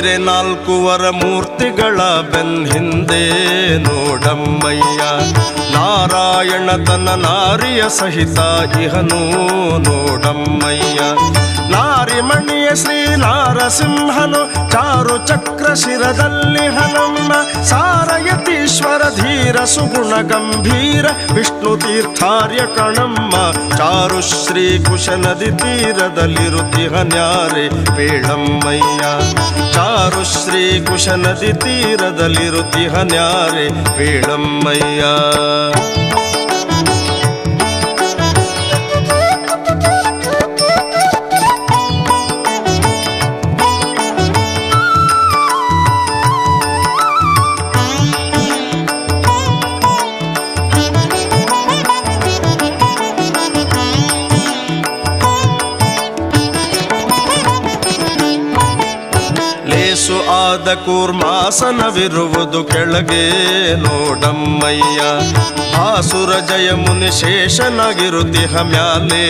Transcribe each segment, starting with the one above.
ವೀರೆ ನಾಲ್ಕುವರ ಮೂರ್ತಿಗಳ ಬೆನ್ ಹಿಂದೆ ನೋಡಮ್ಮಯ್ಯ. ನಾರಾಯಣ ತನ್ನ ನಾರಿಯ ಸಹಿತ ಇಹನು ನೋಡಮ್ಮಯ್ಯ. ನಾರಿಮಣಿಯ ಶ್ರೀ ನಾರಸಿಂಹನು ಚಾರು ಚಕ್ರ ಶಿರದಲ್ಲಿ ಹನುಮ. ಸಾರಯತೀಶ್ವರ ಧೀರ ಸುಗುಣ ಗಂಭೀರ ವಿಷ್ಣು ತೀರ್ಥಾರ್ಯ ಕಣಮ್ಮ. ಚಾರು ಶ್ರೀ ಕುಶ ನದಿ ತೀರದಲ್ಲಿರುತ್ತಿಹನ್ಯಾರೆ ಪೇಳಮ್ಮಯ್ಯ. ಚಾರು ಶ್ರೀ ಕುಶ ನದಿ ತೀರದಲ್ಲಿರುತ್ತಿಹನ್ಯಾರೆ ಪೇಳಮ್ಮಯ್ಯ. ಲೇಸು ಆದ ಕೂರ್ಮಾಸನವಿರುವುದು ಕೆಳಗೆ ನೋಡಮ್ಮಯ್ಯ. ಆಸುರ ಜಯ ಮುನಿ ಶೇಷನಾಗಿರುತ್ತಿ ಮ್ಯಾಲೆ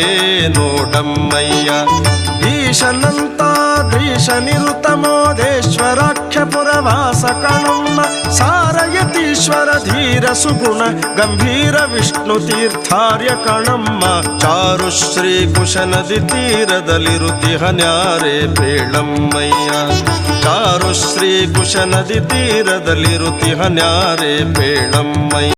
ನೋಡಮ್ಮಯ್ಯ. ಈಶನಂತ ನಿರುತ ಮೋದೇಶ್ವರಾಖ್ಯ ಪುರವಾಸ ಕಣಮ್ಮ ಸಾರಯತೀಶ್ವರ ಧೀರ ಸುಗುಣ ಗಂಭೀರ ವಿಷ್ಣು ತೀರ್ಥಾರ್ಯ ಕಣಮ್ಮ ಚಾರು ಶ್ರೀ ಕುಶ ನದಿ ತೀರದಲ್ಲಿರುತ್ತಿಹನ್ಯಾರೆ ಪೇಳಮ್ಮಯ್ಯ ಚಾರು ಶ್ರೀ ಕುಶನದಿ ನದಿ ತೀರದಲ್ಲಿರುತ್ತಿಹನ್ಯಾರೆ ಪೇಳಮ್ಮಯ್ಯ